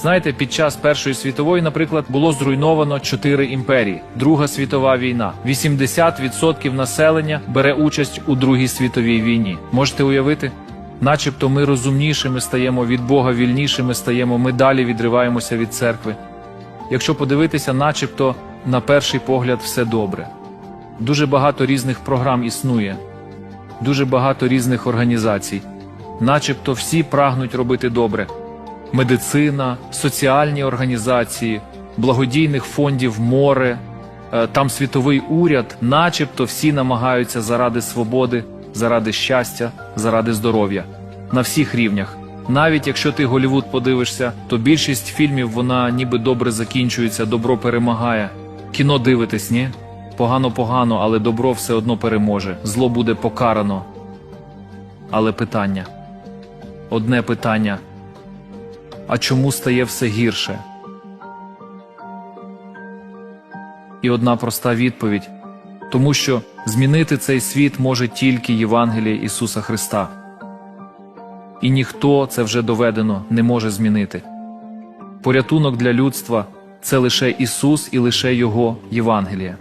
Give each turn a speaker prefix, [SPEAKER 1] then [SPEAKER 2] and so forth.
[SPEAKER 1] Знаєте, під час Першої світової, наприклад, було зруйновано чотири імперії. Друга світова війна. 80% населення бере участь у Другій світовій війні. Можете уявити? Начебто ми розумнішими стаємо від Бога, вільнішими стаємо, ми далі відриваємося від церкви. Якщо подивитися, начебто на перший погляд все добре. Дуже багато різних програм існує, дуже багато різних організацій, начебто всі прагнуть робити добре. Медицина, соціальні організації, благодійних фондів море, е, там світовий уряд, начебто всі намагаються заради свободи, заради щастя, заради здоров'я на всіх рівнях. Навіть якщо ти Голівуд подивишся, то більшість фільмів вона ніби добре закінчується, добро перемагає. Кіно дивитесь, ні? Погано погано, але добро все одно переможе. Зло буде покарано. Але питання. Одне питання. А чому стає все гірше? І одна проста відповідь: тому що змінити цей світ може тільки Євангеліє Ісуса Христа. І ніхто це вже доведено не може змінити. Порятунок для людства це лише Ісус і лише Його Євангеліє.